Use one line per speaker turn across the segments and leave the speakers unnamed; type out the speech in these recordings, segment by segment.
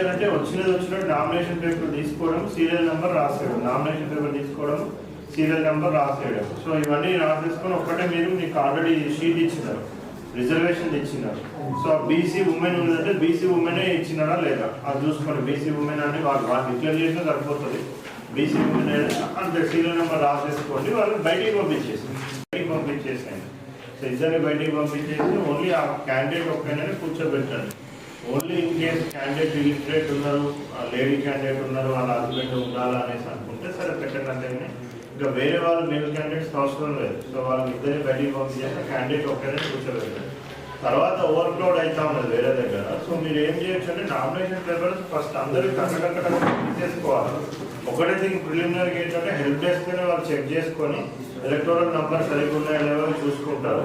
చేయాలంటే వచ్చినది వచ్చినట్టు నామినేషన్ పేపర్ తీసుకోవడం సీరియల్ నెంబర్ రాసేయడం. నామినేషన్ పేపర్ తీసుకోవడం సీరియల్ నెంబర్ రాసేయడం. సో ఇవన్నీ రాసేసుకొని ఒక్కటే మీరు మీకు ఆల్రెడీ షీట్ ఇచ్చినారు. రిజర్వేషన్ ఇచ్చినారు. సో బీసీ ఉమెన్ ఉందంటే బీసీ ఉమెనే ఇచ్చినారా లేదా? అది చూసుకోండి. బీసీ ఉమెన్ అని వాళ్ళు వాళ్ళు డిక్లేర్ చేసినా సరిపోతుంది. బీసీ ఉమెన్ అంటే సీరియల్ నెంబర్ రాసేసుకోండి. వాళ్ళు బయటికి పంపించేసి బయటికి పంపించేసేయండి. సో ఇద్దరిని బయటికి పంపించేసి ఓన్లీ ఆ క్యాండిడేట్ ఒక్కనే కూర్చోబెట్టండి. Only in case candidate illiterate ఉన్నారు లేడీ క్యాండిడేట్ ఉన్నారు వాళ్ళ హస్బెండ్ ఉండాలా అనేసి అనుకుంటే సరే పెట్టండి ఇంకా వేరే వాళ్ళు మేల్ క్యాండిడేట్స్ అవసరం లేదు. సో వాళ్ళని ఇద్దరిని బయటికి చేస్తే క్యాండిడేట్ ఒక్కనే కూర్చోలేదు. తర్వాత ఓవర్క్లోడ్ అవుతా ఉన్నది వేరే దగ్గర. సో మీరు ఏం చేయొచ్చు అంటే నామినేషన్ పేపర్స్ ఫస్ట్ అందరూ కట్టకట్ట చేసుకోవాలి. ఒకటే థింగ్ ప్రిలిమినరీ ఏంటంటే హెల్ప్ డెస్క్నే వాళ్ళు చెక్ చేసుకొని ఎలక్ట్రానిక్ నంబర్ సరిగ్గా ఉన్నాయో లేవో చూసుకుంటారు.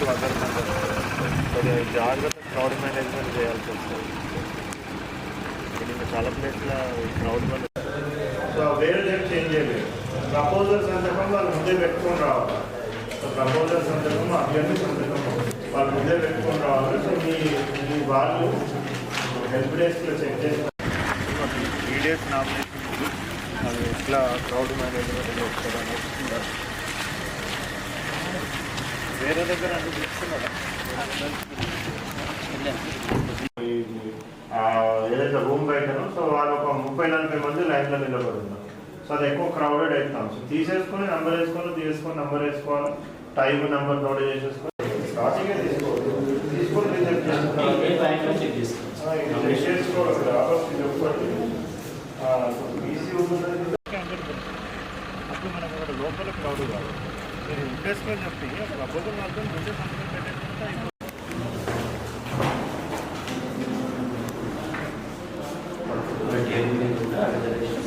చేకుంటారు కంపేర్ టు అదర్ కొద్దిగా జాగ్రత్త క్రౌడ్ మేనేజ్మెంట్ చేయాల్సి వస్తుంది. ఇంకా చాలా ప్లేస్లో క్రౌడ్ సో వేరే దగ్గర చేంజ్ చేయలేదు. ప్రపోజల్ సందర్భం వాళ్ళు ముందే పెట్టుకొని రావాలి. సో ప్రపోజల్ సందర్భం అభ్యర్థి సందర్భం వాళ్ళు ముందే పెట్టుకొని రావాలి. సో మీ మీ వాళ్ళు హెల్ప్ డెస్క్లో చెక్ చేస్తారు. ఈడియట్ నామినేషన్ అది ఎట్లా క్రౌడ్ మేనేజ్మెంట్ చేస్తారు అనేది వేరే దగ్గర ఏదైతే రూమ్ బయటనో సో వాళ్ళు ఒక ముప్పై నలభై మంది లైన్లో నిలబడి ఉన్నారు సో అది ఎక్కువ క్రౌడెడ్ అవుతాం సో తీసేసుకొని నంబర్ వేసుకొని తీసుకొని నంబర్ వేసుకోవాలి. టైం నెంబర్ నోట్ చేసేసుకొని. స్టార్టింగ్ తీసుకోవాలి తీసుకొని రిజెక్ట్ చేసుకోవాలి. అప్పుడు మనకు లోపల క్రౌడ్ కాదు. మీరు ఇంట్రెస్ట్గా చెప్పి ప్రపోజల్ మాత్రం ముందే సంతకం పెట్టేసుకుంటే అయిపోతుంది.
రిజర్వేషన్